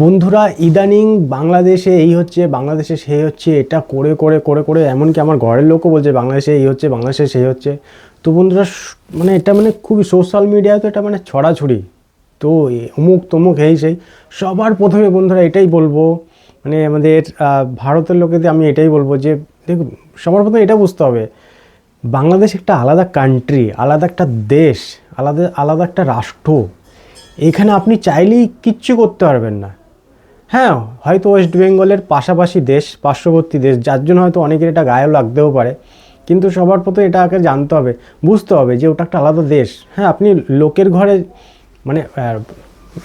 বন্ধুরা, ইদানিং বাংলাদেশে এই হচ্ছে, বাংলাদেশে সেই হচ্ছে, এটা করে করে করে করে, এমনকি আমার ঘরের লোকও বলছে বাংলাদেশে এই হচ্ছে, বাংলাদেশে সেই হচ্ছে। তো বন্ধুরা মানে এটা মানে খুবই সোশ্যাল মিডিয়ায় তো এটা মানে ছড়াছড়ি। তো অমুক তমুক এই সেই। সবার প্রথমে বন্ধুরা এটাই বলব মানে আমাদের ভারতের লোকেদের আমি এটাই বলব যে, দেখুন, সবার প্রথমে এটা বুঝতে হবে। বাংলাদেশ একটা আলাদা কান্ট্রি আলাদা একটা দেশ, আলাদা আলাদা একটা রাষ্ট্র। এখানে আপনি চাইলেই কিচ্ছু করতে পারবেন না। হ্যাঁ হয়তো ওয়েস্ট বেঙ্গলের পাশাপাশি দেশ, পার্শ্ববর্তী দেশ, যার জন্য হয়তো অনেকের এটা গায়েও লাগতেও পারে। কিন্তু সবার প্রথমে এটা আগে জানতে হবে, বুঝতে হবে যে ওটা একটা আলাদা দেশ। হ্যাঁ আপনি লোকের ঘরে মানে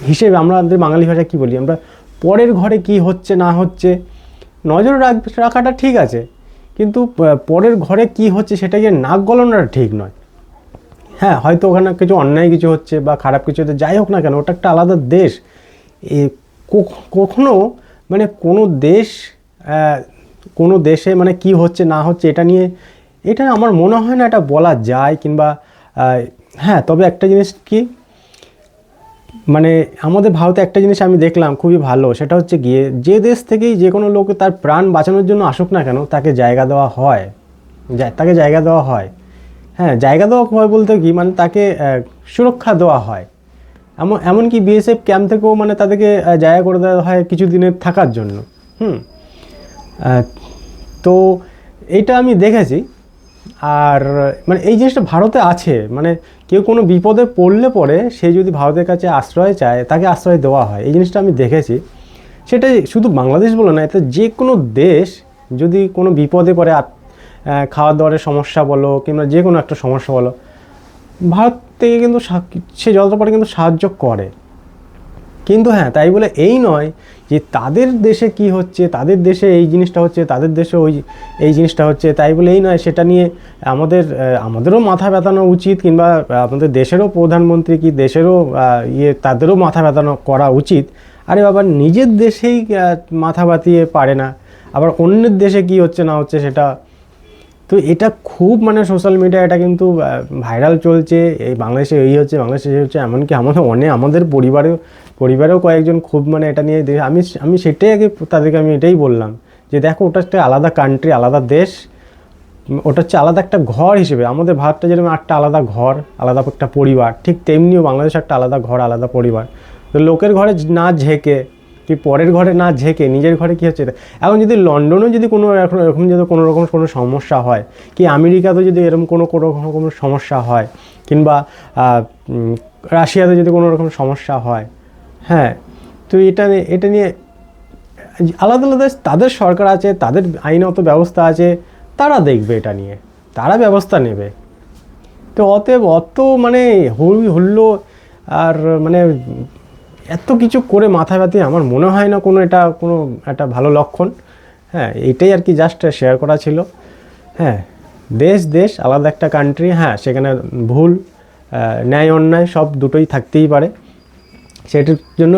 হিসেবে আমরা আমাদের বাঙালি ভাষায় কী বলি? আমরা পরের ঘরে কি হচ্ছে, না হচ্ছে, নজর রাখ, রাখাটা ঠিক আছে। কিন্তু পরের ঘরে কি হচ্ছে সেটা গিয়ে নাক গলানোটা ঠিক নয়। হ্যাঁ হয়তো ওখানে কিছু অন্যায় কিছু হচ্ছে বা খারাপ কিছু হচ্ছে, যাই হোক না কেন, ওটা একটা আলাদা দেশ। কখনো মানে কোনো দেশ কোনো দেশে মানে কি হচ্ছে, না হচ্ছে, এটা নিয়ে, এটা আমার মনে হয় না এটা বলা যায় কিংবা হ্যাঁ তবে একটা জিনিস কি মানে আমাদের ভারতে একটা জিনিস আমি দেখলাম খুবই ভালো, সেটা হচ্ছে গিয়ে যে দেশ থেকেই যে কোনো লোক তার প্রাণ বাঁচানোর জন্য আসুক না কেন, তাকে জায়গা দেওয়া হয়। তাকে জায়গা দেওয়া হয়। হ্যাঁ জায়গা দেওয়া হয় বলতে কি মানে তাকে সুরক্ষা দেওয়া হয়। এমন এমনকি বিএসএফ ক্যাম্প থেকেও মানে তাদেরকে জায়গা করে দেওয়া হয় কিছু দিনের থাকার জন্য। হুম। তো এইটা আমি দেখেছি। আর মানে এই জিনিসটা ভারতে আছে। মানে কেউ কোনো বিপদে পড়লে পরে সে যদি ভারতের কাছে আশ্রয় চায়, তাকে আশ্রয় দেওয়া হয়। এই জিনিসটা আমি দেখেছি। সেটা শুধু বাংলাদেশ বলে না এটা যে কোনো দেশ যদি কোনো বিপদে পড়ে খাওয়া দাওয়ার সমস্যা বলো, কিংবা যে কোনো একটা সমস্যা বলো, ভারত থেকে কিন্তু সে যতটা কিন্তু সাহায্য করে। কিন্তু হ্যাঁ তাই বলে এই নয় যে তাদের দেশে কি হচ্ছে, তাদের দেশে এই জিনিসটা হচ্ছে, তাদের দেশে ওই এই জিনিসটা হচ্ছে, তাই বলে এই নয়, সেটা নিয়ে আমাদের আমাদেরও মাথা ব্যথানো উচিত কিংবা আমাদের দেশেরও প্রধানমন্ত্রী কি দেশেরও ইয়ে তাদেরও মাথা ব্যথানো করা উচিত। আরে বাবা, নিজের দেশেই মাথা ব্যথিয়ে পারে না। আবার অন্যের দেশে কি হচ্ছে না হচ্ছে সেটা তো এটা খুব মানে সোশ্যাল মিডিয়া এটা কিন্তু ভাইরাল চলছে। এই বাংলাদেশে এই হচ্ছে, বাংলাদেশে এই হচ্ছে, এমনকি আমাদের অনেক আমাদের পরিবারেও পরিবারেও কয়েকজন খুব মানে এটা নিয়ে আমি আমি সেটাই আগে তাদেরকে আমি এটাই বললাম যে দেখো, ওটা একটা আলাদা কান্ট্রি আলাদা দেশ। ওটা হচ্ছে আলাদা একটা ঘর হিসেবে। আমাদের ভারতটা যেরকম একটা আলাদা ঘর, আলাদা একটা পরিবার, ঠিক তেমনিও বাংলাদেশ একটা আলাদা ঘর, আলাদা পরিবার। তো লোকের ঘরে না ঝেঁকে কি পরের ঘরে না ঝেঁকে নিজের ঘরে কী হচ্ছে? এখন যদি লন্ডনেও যদি কোনো এখন এরকম যদি কোনো রকম কোনো সমস্যা হয়, কি আমেরিকাতে যদি এরকম কোনো কোনো রকম কোনো সমস্যা হয়, কিংবা রাশিয়াতে যদি কোনো রকম সমস্যা হয় হ্যাঁ তো এটা এটা নিয়ে আলাদা আলাদা তাদের সরকার আছে, তাদের আইনত ব্যবস্থা আছে, তারা দেখবে এটা নিয়ে, তারা ব্যবস্থা নেবে তো অতএব অত মানে হই হুল্লো আর মানে এত কিছু করে মাথা ব্যথি আমার মনে হয় না কোনো এটা কোনো একটা ভালো লক্ষণ। হ্যাঁ এইটাই আর কি জাস্ট শেয়ার করা ছিল। হ্যাঁ দেশ দেশ, আলাদা একটা কান্ট্রি হ্যাঁ সেখানে ভুল ন্যায়, অন্যায় সব দুটোই থাকতেই পারে। সেটার জন্য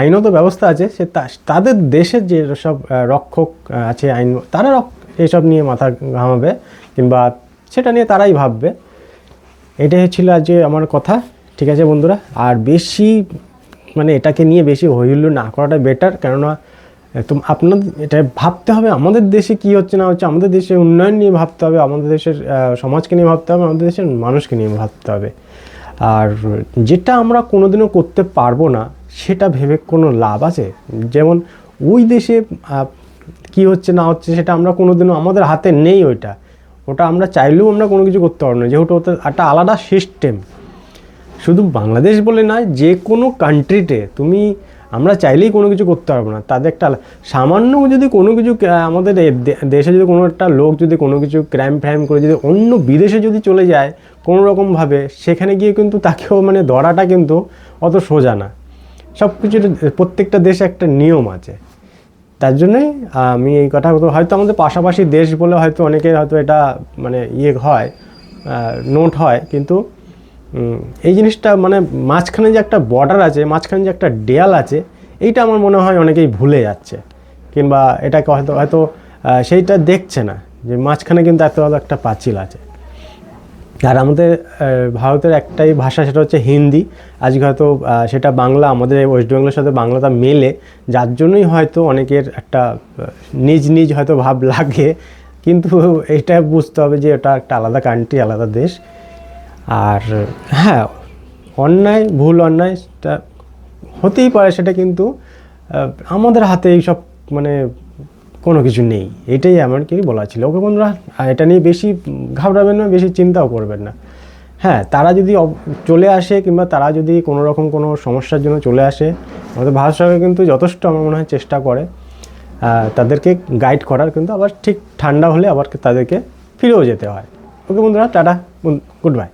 আইনত ব্যবস্থা আছে। সে তাদের দেশের যে সব রক্ষক আছে আইন, তারা এসব নিয়ে মাথা ঘামাবে কিংবা সেটা নিয়ে তারাই ভাববে। এটাই ছিল আজকে আমার কথা। ঠিক আছে বন্ধুরা, আর বেশি মানে এটাকে নিয়ে বেশি হইহুল্লো না করাটা বেটার কেননা তো আপনার এটা ভাবতে হবে আমাদের দেশে কি হচ্ছে না হচ্ছে, আমাদের দেশের উন্নয়ন নিয়ে ভাবতে হবে, আমাদের দেশের সমাজকে নিয়ে ভাবতে হবে, আমাদের দেশের মানুষকে নিয়ে ভাবতে হবে। আর যেটা আমরা কোনোদিনও করতে পারব না, সেটা ভেবে কোনো লাভ আছে? যেমন ওই দেশে কি হচ্ছে না হচ্ছে, সেটা আমরা কোনোদিনও আমাদের হাতে নেই ওইটা। ওটা আমরা চাইলেও আমরা কোনো কিছু করতে পারব না, যেহেতু ওটা একটা আলাদা সিস্টেম শুধু বাংলাদেশ বলে নয়, যে কোনো কান্ট্রিতে তুমি, আমরা চাইলেই কোনো কিছু করতে পারব না। তাদের একটা সামান্য যদি কোনো কিছু আমাদের দেশে যদি কোনো একটা লোক যদি কোনো কিছু ক্রাইম ফ্রাইম করে যদি অন্য বিদেশে যদি চলে যায় কোনো রকমভাবে সেখানে গিয়ে কিন্তু তাকেও মানে ধরাটা কিন্তু অত সোজা না। সব কিছুর প্রত্যেকটা দেশে একটা নিয়ম আছে। তার জন্যই আমি এই কথা হয়তো আমাদের পাশাপাশি দেশ বলে হয়তো অনেকের হয়তো এটা মানে ইয়ে হয় নোট হয়, কিন্তু এই জিনিসটা মানে মাঝখানে যে একটা বর্ডার আছে, মাঝখানে যে একটা দেয়াল আছে, এইটা আমার মনে হয় অনেকেই ভুলে যাচ্ছে। কিংবা এটাকে হয়তো হয়তো সেইটা দেখছে না যে মাঝখানে কিন্তু এত একটা পাঁচিল আছে। আর আমাদের ভারতের একটাই ভাষা সেটা হচ্ছে হিন্দি। আজকে হয়তো সেটা বাংলা, আমাদের ওয়েস্ট বেঙ্গলের সাথে বাংলাটা মেলে, যার জন্যই হয়তো অনেকের একটা নিজ নিজ হয়তো ভাব লাগে। কিন্তু এটা বুঝতে হবে যে এটা একটা আলাদা কান্ট্রি আলাদা দেশ। আর হ্যাঁ অন্যায়, ভুল অন্যায় সেটা হতেই পারে সেটা কিন্তু আমাদের হাতে এইসব মানে কোনো কিছু নেই। এটাই কি বলা ছিল। ওকে বন্ধুরা এটা নিয়ে বেশি ঘাবড়াবেন না, বেশি চিন্তাও করবেন না। হ্যাঁ তারা যদি চলে আসে কিংবা তারা যদি কোনো রকম কোনো সমস্যার জন্য চলে আসে, আমাদের ভারত সরকার কিন্তু যথেষ্ট আমার মনে হয় চেষ্টা করে তাদেরকে গাইড করার। কিন্তু আবার ঠিক ঠান্ডা হলে আবার তাদেরকে ফিরেও যেতে হয়। ওকে বন্ধুরা, টাটা, গুড বাই।